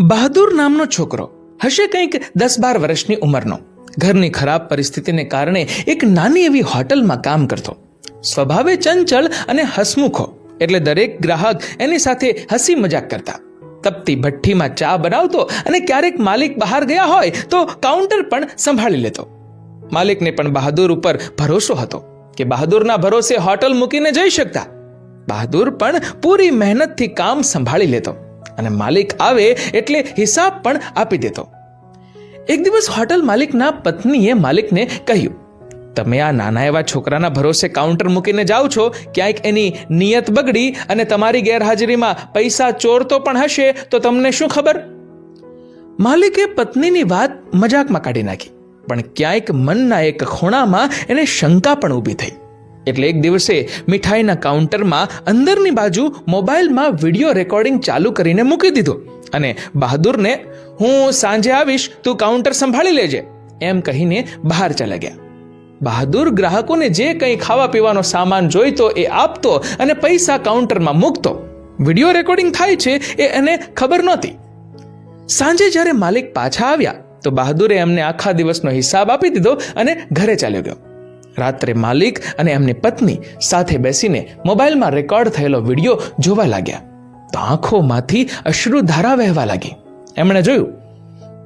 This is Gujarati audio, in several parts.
બહાદુર નામનો છોકરો હશે કંઈક દસ બાર વર્ષની ઉંમરનો. ઘરની ખરાબ પરિસ્થિતિને કારણે એક નાની એવી હોટલમાં કામ કરતો. સ્વભાવે ચંચળ અને હસમુખો એટલે દરેક ગ્રાહક એની સાથે હસી મજાક કરતા. તપતી ભઠ્ઠીમાં ચા બનાવતો અને ક્યારેક માલિક બહાર ગયા હોય તો કાઉન્ટર પણ સંભાળી લેતો. માલિકને પણ બહાદુર ઉપર ભરોસો હતો કે બહાદુરના ભરોસે હોટલ મૂકીને જઈ શકતા. બહાદુર પણ પૂરી મહેનતથી કામ સંભાળી લેતો. અને માલિક આવે એટલે હિસાબ પણ આપી દેતો. એક દિવસ હોટલ માલિકના પત્નીએ માલિકને કહ્યું, તમે આ નાના એવા છોકરાના ભરોસે કાઉન્ટર મૂકીને જાઓ છો, ક્યાંક એની નિયત બગડી અને તમારી ગેરહાજરીમાં પૈસા ચોરતો પણ હશે, તો તમને શું ખબર? માલિકે પત્નીની વાત મજાકમાં કાઢી નાખી, પણ ક્યાંક મનના એક ખૂણામાં એને શંકા પણ ઊભી થઈ. એટલે એક દિવસે મીઠાઈના કાઉન્ટરમાં અંદરની બાજુ મોબાઈલમાં વીડિયો રેકોર્ડિંગ ચાલુ કરીને મૂકી દીધો. અને બહાદુરને, હું સાંજે આવીશ, તું કાઉન્ટર સંભાળી લેજે. એમ કહીને બહાર ચાલ્યા ગયા. બહાદુર ગ્રાહકોને જે કંઈ ખાવા પીવાનો સામાન જોઈતો એ આપતો અને પૈસા કાઉન્ટરમાં મૂકતો. વીડિયો રેકોર્ડિંગ થાય છે એ એને ખબર નહોતી. સાંજે જ્યારે માલિક પાછા આવ્યા, તો બહાદુરે એમને આખા દિવસનો હિસાબ આપી દીધો અને ઘરે ચાલ્યો ગયો. રાત્રે માલિક અને એમની પત્ની સાથે બેસીને મોબાઈલમાં રેકોર્ડ થયેલો વીડિયો જોવા લાગ્યા. તો આંખોમાંથી અશ્રુધારા વહેવા લાગી. એમણે જોયું,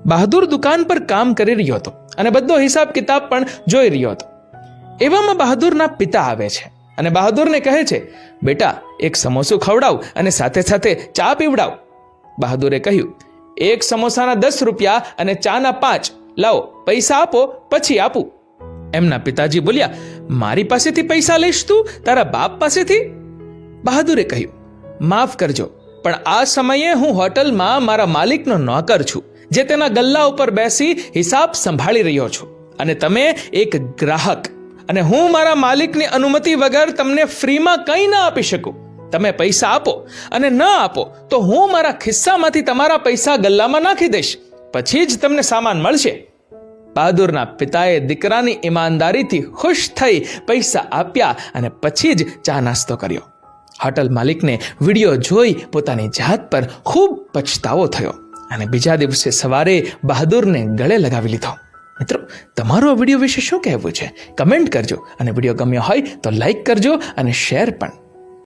બહાદુર દુકાન પર કામ કરી રહ્યો હતો અને બધો હિસાબ કિતાબ પણ જોઈ રહ્યો હતો. એવામાં બહાદુરના પિતા આવે છે અને બહાદુરને કહે છે, બેટા, એક સમોસું ખવડાવ અને સાથે સાથે ચા પીવડાવ બહાદુરે કહ્યું, એક સમોસાના દસ રૂપિયા અને ચાના પાંચ. લાવો, પૈસા આપો, પછી આપું એમના પિતાજી બોલ્યા, મારી પાસેથી પૈસા લઈશ તું? તારા બાપ પાસેથી? બહાદુરે કહ્યું, માફ કરજો, પણ આ સમયે હું હોટલમાં મારા માલિકનો નોકર છું, જે તેના ગલ્લા ઉપર બેસી હિસાબ સંભાળી રહ્યો છું. અને તમે એક ગ્રાહક, અને હું મારા માલિકની અનુમતિ વગર તમને ફ્રીમાં કંઈ ના આપી શકું. તમે પૈસા આપો, અને ન આપો, તો હું મારા ખિસ્સામાંથી તમારા પૈસા ગલ્લામાં નાખી દઈશ. પછી જ તમને સામાન મળશે. બહાદુરના પિતાએ દીકરાની ઈમાનદારીથી ખુશ થઈ પૈસા આપ્યા અને પછી જ ચા નાસ્તો કર્યો. હોટલ માલિકને વીડિયો જોઈ પોતાની જાત પર ખૂબ પછતાવો થયો અને બીજા દિવસે સવારે બહાદુરને ગળે લગાવી લીધો. મિત્રો, તમારો આ વીડિયો વિશે શું કહેવું છે? કમેન્ટ કરજો અને વીડિયો ગમ્યો હોય તો લાઈક કરજો અને શેર પણ.